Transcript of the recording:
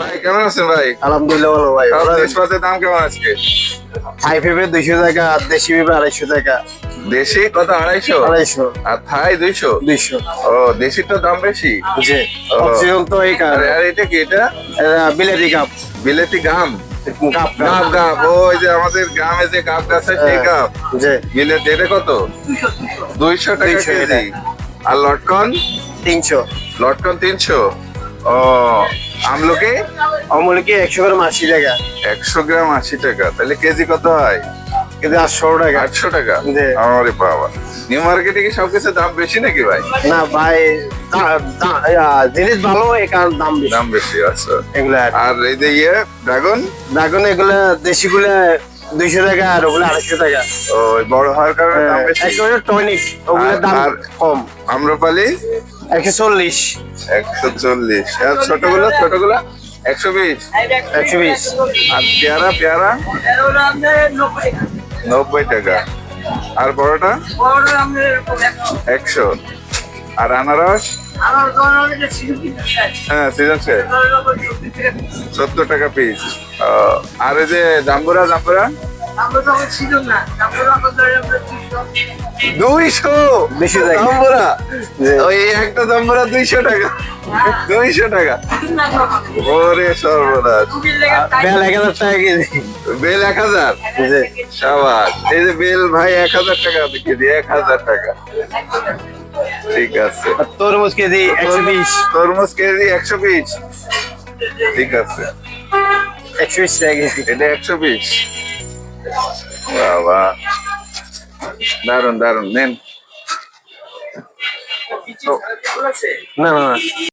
ভাই কেমন আছেন ভাই? আলহামদুলিল্লাহ ভালো ভাই জিনিসপত্রের দাম কেমন আজকে? হাই পেঁপে দুইশো টাকা আর দেশি পেঁপে আড়াইশো টাকা। দেশি? কত আড়াইশো? আড়াইশো। আর থাই দুইশো? দুইশো। ও দেশিটার দাম বেশি? জি। অক্সিজেন তো এই কারণে। আর এটা কি এটা? বিলেতি কাপ। বিলেতি গাম? কাপ গাব গাব ওই যে আমাদের গ্রামে যে গাব গাছ আছে সেই গাব জি। বিলেতি এটা কত? দুইশো টাকা 200 কেজি। আর লটকন? তিনশো। লটকন তিনশো। ও আমলকি? অমূল কি একশো গ্রাম আশি টাকা। একশো গ্রাম আশি টাকা। তাহলে কেজি কত হয়? কেজি আটশো টাকা। আটশো টাকা? আমারে বাবা। নিউ মার্কেটে কি সবকিছু দাম বেশি নাকি ভাই? না ভাই জিনিস ভালো এই কারণ দাম বেশি। দাম বেশি আছে এগুলা আর এই যে ইয়ে ড্রাগন? ড্রাগন এগুলা দেশি গুলা দুইশো টাকা আর ওগুলা আড়াইশো টাকা। ওই বড় হওয়ার কারণে দাম বেশি। একেবারে টনিক ওগুলোর দাম কম। আম্রপালি? একশো চল্লিশ। একশো চল্লিশ। আর ছোটগুলো ছোটগুলো? একশো বিশ। একশো বিশ। আর পেয়ারা পেয়ারা? নব্বই টাকা। আর বড়টা? একশো। আর আনারস? হ্যাঁ সিজন সত্তর টাকা পিস আর এই যে জাম্বুরা জাম্বুরা? দুইশো। বেশি। ওই একটা জাম্বুরা দুইশো টাকা। দুইশো টাকা। ওরে সর্বনাশ। বেল এক হাজার টাকা কেজি। বেল এক হাজার? সাবাস। এই যে বেল ভাই এক হাজার টাকা কেজি এক হাজার টাকা। ঠিক আছে। তরমুজ কেজি একশো বিশ। তরমুজ কেজি একশো বিশ। ঠিক আছে। একশো বিশ টাকা কেজি। এটা একশো বিশ। বাবা। দারুণ দারুণ নেন। না না।